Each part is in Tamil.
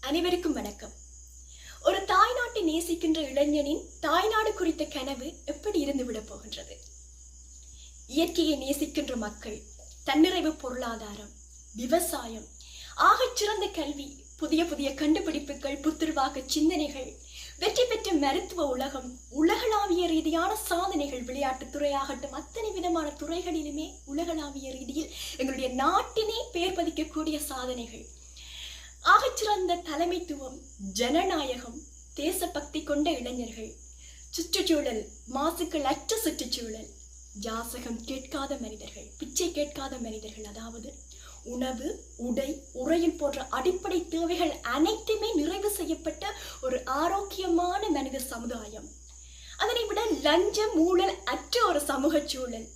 அனைவருக்கும் வணக்கம். ஒரு தாய்நாட்டை நேசிக்கின்ற இளைஞனின் தாய்நாடு குறித்த கனவு எப்படி இருந்து விட போகின்றது? இயற்கையை நேசிக்கின்ற மக்கள் தன்னிறைவு பொருளாதாரம் விவசாயம் ஆகச் சிறந்த கல்வி புதிய புதிய கண்டுபிடிப்புகள் புத்துருவாக்க சிந்தனைகள் வெற்றி பெற்ற மருத்துவ உலகம் உலகளாவிய ரீதியான சாதனைகள் விளையாட்டுத் துறையாகட்டும் அத்தனை விதமான துறைகளிலுமே உலகளாவிய ரீதியில் எங்களுடைய நாட்டினே பெயர் பதிக்கக்கூடிய சாதனைகள். ஆகச்சிறந்த தலைமைத்துவம் ஜனநாயகம் தேசபக்தி கொண்ட இளைஞர்கள். சுற்றுச்சூழல் மாசுக்கள் அற்ற சுற்றுச்சூழல். யாசகம் கேட்காத மனிதர்கள் பிச்சை கேட்காத மனிதர்கள் அதாவது உணவு உடை உறையில் போன்ற அடிப்படை தேவைகள் அனைத்துமே நிறைவு செய்யப்பட்ட ஒரு ஆரோக்கியமான மனித சமுதாயம். அதனை விட லஞ்சம் ஊழல் அற்ற ஒரு சமூக சூழல்.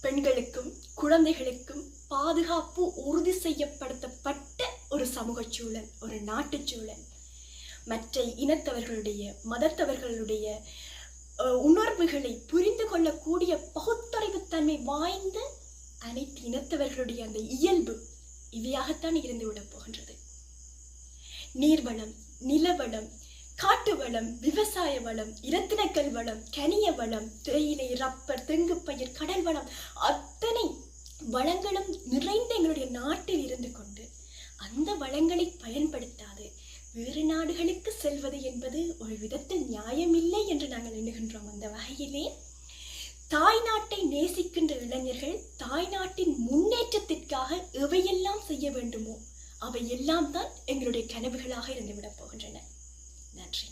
பெண்களுக்கும் குழந்தைகளுக்கும் பாதுகாப்பு உறுதி செய்யப்பட சமூக சூழல் ஒரு நாட்டுச் சூழல் மற்ற இனத்தவர்களுடைய மதத்தவர்களுடைய உணர்வுகளை புரிந்து கொள்ளக்கூடிய பகுத்தறிவுத்தன்மை வாய்ந்த அனைத்து இனத்தவர்களுடைய அந்த இயல்பு இவையாகத்தான் இருந்து விடப் போகின்றது. நீர்வளம் நிலவளம் காட்டு வளம் விவசாய வளம் இரத்தினக்கல் வளம் கனிய வளம் தேயிலை ரப்பர் தெங்கு பயிர் கடல் வளம் அத்தனை வளங்களும் நிறைந்த எங்களுடைய நாட்டில் இருந்து கொண்டு அந்த வளங்களை பயன்படுத்தாது. வேறு நாடுகளுக்கு செல்வது என்பது ஒரு விதத்தில் நியாயமில்லை என்று நாங்கள் எண்ணுகின்றோம் அந்த வகையிலே. தாய்நாட்டை நேசிக்கின்ற இளைஞர்கள் தாய்நாட்டின் முன்னேற்றத்திற்காக எவையெல்லாம் செய்ய வேண்டுமோ அவை எல்லாம் தான் எங்களுடைய கனவுகளாக இருந்துவிடப் போகின்றன. நன்றி.